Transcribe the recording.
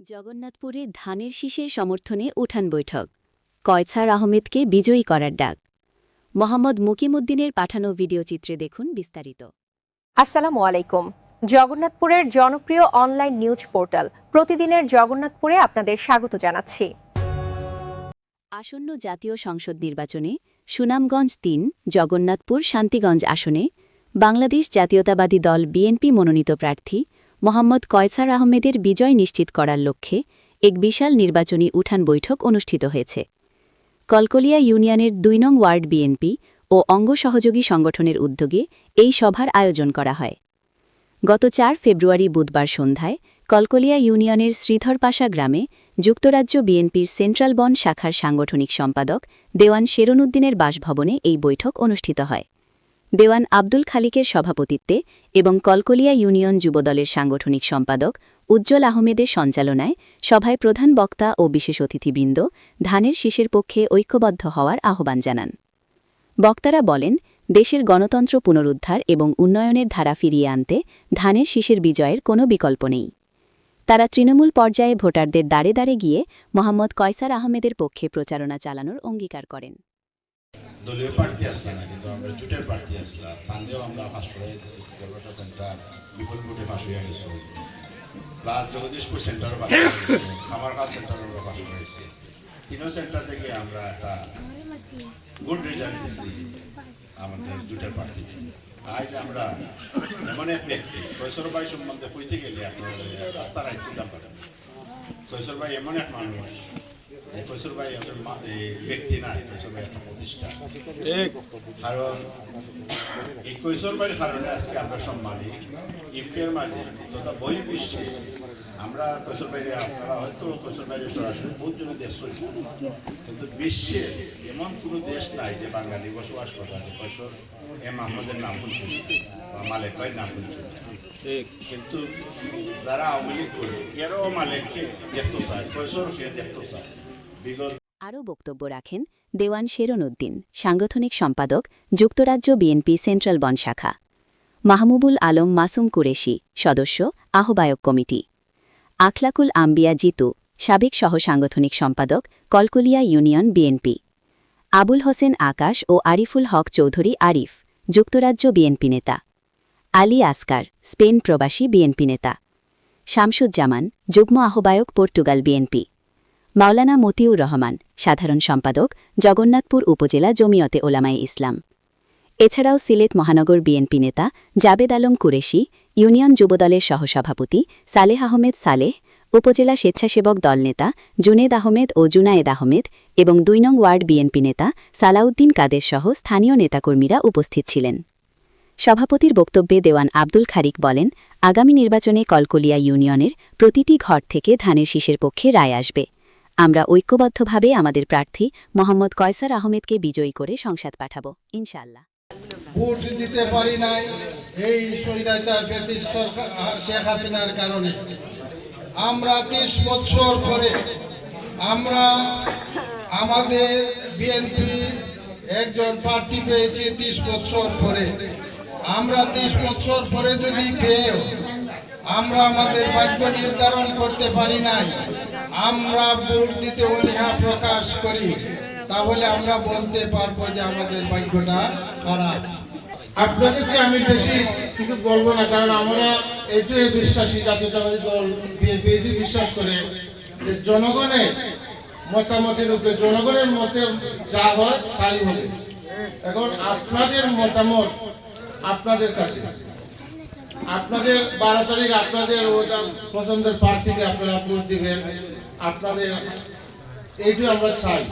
জগন্নাথপুরে ধানের শীষের সমর্থনে উঠান বৈঠক। কয়ছার আহমেদকে বিজয়ী করার ডাক। মোহাম্মদ মুকিমুদ্দিনের পাঠানো ভিডিওচিত্রে দেখুন বিস্তারিত। আসসালামু আলাইকুম। জগন্নাথপুরের জনপ্রিয় অনলাইন নিউজ পোর্টাল প্রতিদিনের জগন্নাথপুরে আপনাদের স্বাগত জানাচ্ছি। আসন্ন জাতীয় সংসদ নির্বাচনে সুনামগঞ্জ তিন জগন্নাথপুর শান্তিগঞ্জ আসনে বাংলাদেশ জাতীয়তাবাদী দল বিএনপি মনোনীত প্রার্থী মোহাম্মদ কয়সার আহমেদের বিজয় নিশ্চিত করার লক্ষ্যে এক বিশাল নির্বাচনী উঠান বৈঠক অনুষ্ঠিত হয়েছে। কলকলিয়া ইউনিয়নের দুই নং ওয়ার্ড বিএনপি ও অঙ্গ সহযোগী সংগঠনের উদ্যোগে এই সভার আয়োজন করা হয়। গত চার ফেব্রুয়ারি বুধবার সন্ধ্যায় কলকলিয়া ইউনিয়নের শ্রীধরপাশা গ্রামে যুক্তরাজ্য বিএনপির সেন্ট্রাল বন শাখার সাংগঠনিক সম্পাদক দেওয়ান শেরনুদ্দিনের বাসভবনে এই বৈঠক অনুষ্ঠিত হয়। দেওয়ান আব্দুল খালিকের সভাপতিত্বে এবং কলকলিয়া ইউনিয়ন যুবদলের সাংগঠনিক সম্পাদক উজ্জ্বল আহমেদের সঞ্চালনায় সভায় প্রধান বক্তা ও বিশেষ অতিথিবৃন্দ ধানের শীষের পক্ষে ঐক্যবদ্ধ হওয়ার আহ্বান জানান। বক্তারা বলেন, দেশের গণতন্ত্র পুনরুদ্ধার এবং উন্নয়নের ধারা ফিরিয়ে আনতে ধানের শীষের বিজয়ের কোনো বিকল্প নেই। তারা তৃণমূল পর্যায়ে ভোটারদের দাঁড়ে দাঁড়ে গিয়ে মোহাম্মদ কয়সার আহমেদের পক্ষে প্রচারণা চালানোর অঙ্গীকার করেন। দলীয় প্রার্থী আসলাম না, কিন্তু আমরা জোটের প্রার্থী আসলাম। তান্দেও আমরা ফাঁস করে দিয়েছি জলসা সেন্টার কোটে ফাঁস হয়ে গেছে। প্লাস জগদীশপুর হয়ে গেছে খামারকাল সেন্টারও আমরা ফাঁস হয়েছি তিনও সেন্টার থেকে আমরা একটা গুড রেজাল্ট দিচ্ছি আমাদের জোটের প্রার্থী। আজ আমরা এমন এক ব্যক্তি, কৈশোর ভাই সম্বন্ধে কইতে গেলে আপনার রাস্তা রাখতে পারেন কৈশোর ভাই এমন এক মানুষ কৈশোর ভাই একজন ব্যক্তি নাই কৈশোর ভাই একটা প্রতিষ্ঠান কারণ এই কৈশোর ভাইয়ের কারণে আজকে আমরা সম্মানী ইউকের মাঝে তথা বই বিশ্বে আমরা কৈশোর বাইরে আপনারা হয়তো কৈশোর বাইরে সরাসরি বহুজন দেশ চলছে কিন্তু বিশ্বে এমন কোনো দেশ নাই যে বাঙালি বসবাস করে আছে কৈশোর এম আহমদের নাম শুনছেন বা মালেক ভাইয়ের নাম শুনছেন কিন্তু যারা আওয়ামী লীগ করে এরও মালেককে দেখতে চায় কৈশোরকে দেখতে চায়। আরও বক্তব্য রাখেন দেওয়ান শেরনুদ্দিন সাংগঠনিক সম্পাদক, যুক্তরাজ্য বিএনপি সেন্ট্রাল বন শাখা। মাহমুবুল আলম মাসুম কুরেশি, সদস্য, আহ্বায়ক কমিটি। আখলাকুল আম্বিয়া জিতু, সাবেক সহ সাংগঠনিক সম্পাদক, কলকুলিয়া ইউনিয়ন বিএনপি। আবুল হোসেন আকাশ ও আরিফুল হক চৌধুরী আরিফ, যুক্তরাজ্য বিএনপি নেতা। আলী আসকার, স্পেন প্রবাসী বিএনপি নেতা। শামসুজ্জামান, যুগ্ম আহ্বায়ক পর্তুগাল বিএনপি। মাওলানা মতিউর রহমান, সাধারণ সম্পাদক, জগন্নাথপুর উপজেলা জমিয়তে ওলামায়ে ইসলাম। এছাড়াও সিলেট মহানগর বিএনপি নেতা জাবেদ আলম কুরেশি, ইউনিয়ন যুবদলের সহসভাপতি সালেহ আহমেদ সালেহ, উপজেলা স্বেচ্ছাসেবক দল নেতা জুনেদ আহমেদ ও জুনায়েদ আহমেদ এবং দুই নং ওয়ার্ড বিএনপি নেতা সালাউদ্দিন কাদের সহ স্থানীয় নেতাকর্মীরা উপস্থিত ছিলেন। সভাপতির বক্তব্যে দেওয়ান আব্দুল খারিক বলেন, আগামী নির্বাচনে কলকলিয়া ইউনিয়নের প্রতিটি ঘর থেকে ধানের শীষের পক্ষে রায় আসবে। আমরা ঐক্যবদ্ধভাবে আমাদের প্রার্থী মোহাম্মদ কয়সার আহমেদকে বিজয়ী করে সংসদ পাঠাব, ইনশাআল্লাহ। ভোট দিতে পারি নাই এই স্বৈরাচার শেখ হাসিনার কারণে। আমরা তিরিশ বছর পরে আমরা আমাদের বিএনপি একজন প্রার্থী পেয়েছি তিরিশ বছর পরে। আমরা তিরিশ বছর পরে যদি পেয়েও আমরা আমাদের ভাগ্য নির্ধারণ করতে পারি নাই। আমরা ভোট দিতে অনীহা প্রকাশ করি। তাহলে আমরা বলতে পারব যে আমাদের ভাগ্যটা খারাপ। আপনাদেরকে আমি বেশি কিছু বলব না, কারণ আমরা এইটাই বিশ্বাসী জাতীয়তাবাদী দল, বিএনপি বিশ্বাস করে যে জনগণের মতামতের উপরে, জনগণের মতে যা হয় তাই হবে। এখন আপনাদের মতামত আপনাদের কাছে। আপনাদের বারো তারিখ আপনাদের পছন্দের প্রার্থীকে আপনারা ভোট দিবেন। আপনাদের এইটু আমরা চাই।